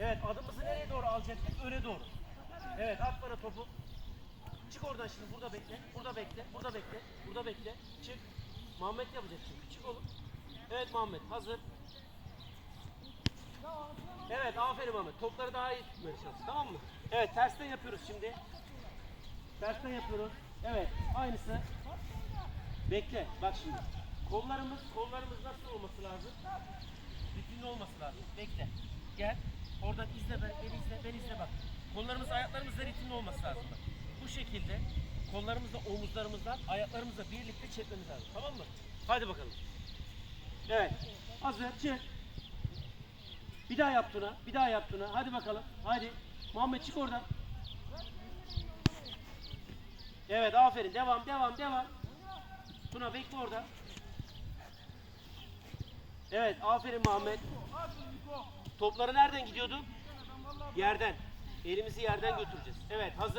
Evet adımızı nereye doğru alacaktık? Öne doğru. Evet at bana topu. Çık oradan şimdi burada bekle. Burada bekle. Burada bekle. Burada bekle. Çık. Muhammed yapacak çünkü. Çık oğlum. Evet Muhammed hazır. Evet aferin Muhammed. Topları daha iyi tutmaya çalış. Tamam mı? Evet tersten yapıyoruz şimdi. Tersten yapıyoruz. Evet aynısı. Bekle bak şimdi. Kollarımız kollarımız nasıl olması lazım? Bütünlü olması lazım. Bekle. Gel. Oradan izle ben, beni izle, ben izle bak. Kollarımız ayaklarımızla ritimli olması lazım bak. Bu şekilde kollarımızla omuzlarımızla ayaklarımızla birlikte çekmemiz lazım. Tamam mı? Hadi bakalım. Evet. Hazır. Çık. Bir daha yap Tuna. Bir daha yap Tuna. Hadi bakalım. Hadi. Muhammed çık oradan. Evet aferin. Devam devam devam. Tuna bekle orada. Evet aferin Muhammed. Topları nereden gidiyordu? Yerden. Elimizi yerden götüreceğiz. Evet hazır.